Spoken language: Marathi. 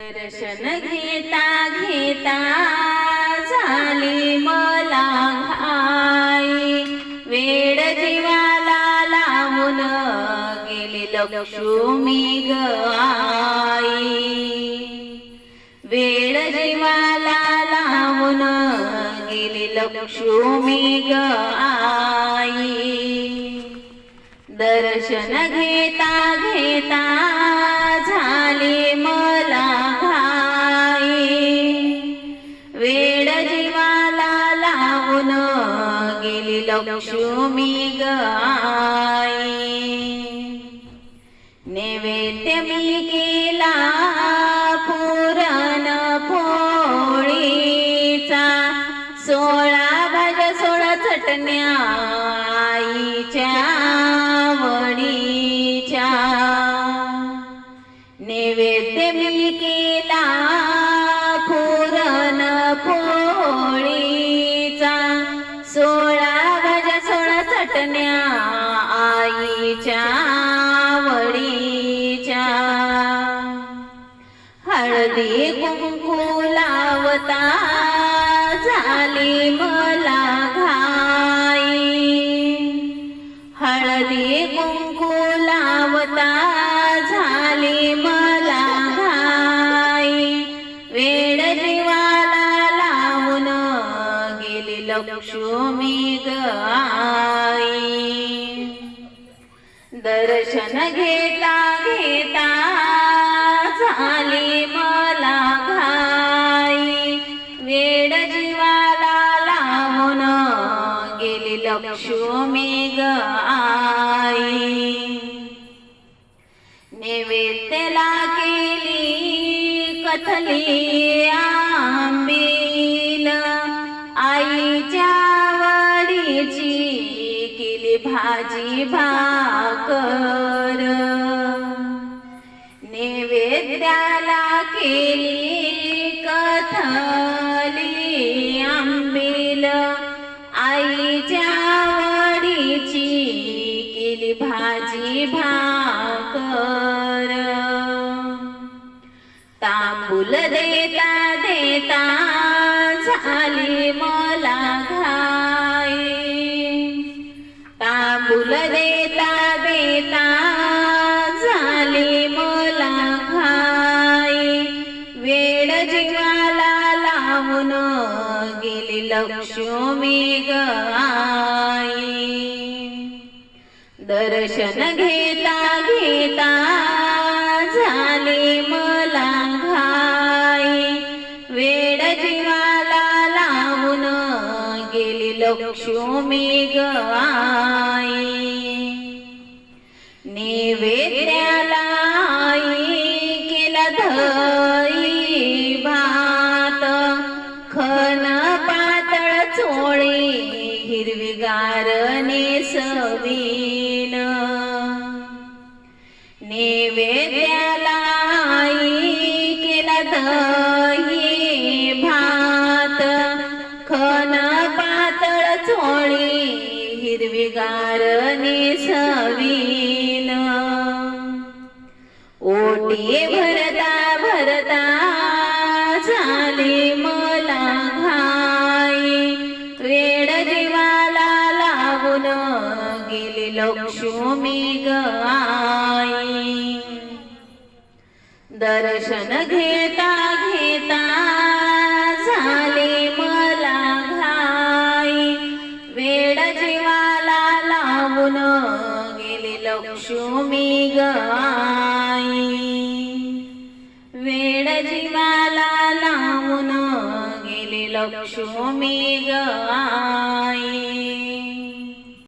दर्शन घेता घेता झाली मला घाई. वेड जीवाला लावून गेली लक्ष्मी ग आई वेड जीवाला लावून गेली लक्ष्मी ग आई दर्शन घेता घेता गेली गाई। नैवेद्य मी केला पुरण पोळीचा सोळा भाज्या सोळा चटण्या आईच्या वडीच्या नैवेद्य मी केला पुरण पोळीचा सोळा हळदी कुंकू लावता झाली मला घाई. हळदी कुंकू लावता झाली मला घाई. वेड जीवाला लावून गेली लक्ष्मी गाई दर्शन घेता घेता गेली लक्ष्मी गाई। नैवेद्यला केली कथली आंबील। आईच्या वडीची केली भाजी भाकर। नैवेद्याला केली तांबूल देता देता झाली मला घाई. तांबूल देता देता झाली मला घाई. वेड जीवाला लावून गेली लक्ष्मी गाई दर्शन घेता घेता झाली मला लक्ष्मी गवाई नैवेद्याला आई केला धई भात खन पातळ चोळी हिरवीगार नेसवीन. नैवेद्याला मोळी हिरवीगार नेसवीन. ओटी भरता भरता झाली मला घाई. वेड जीवाला लावून गेली लक्ष्मी गाई दर्शन घेता घेता जीवाला लावून गेली लक्ष्मी गाई. वेड जीवाला लावून गेली लक्ष्मी गाई.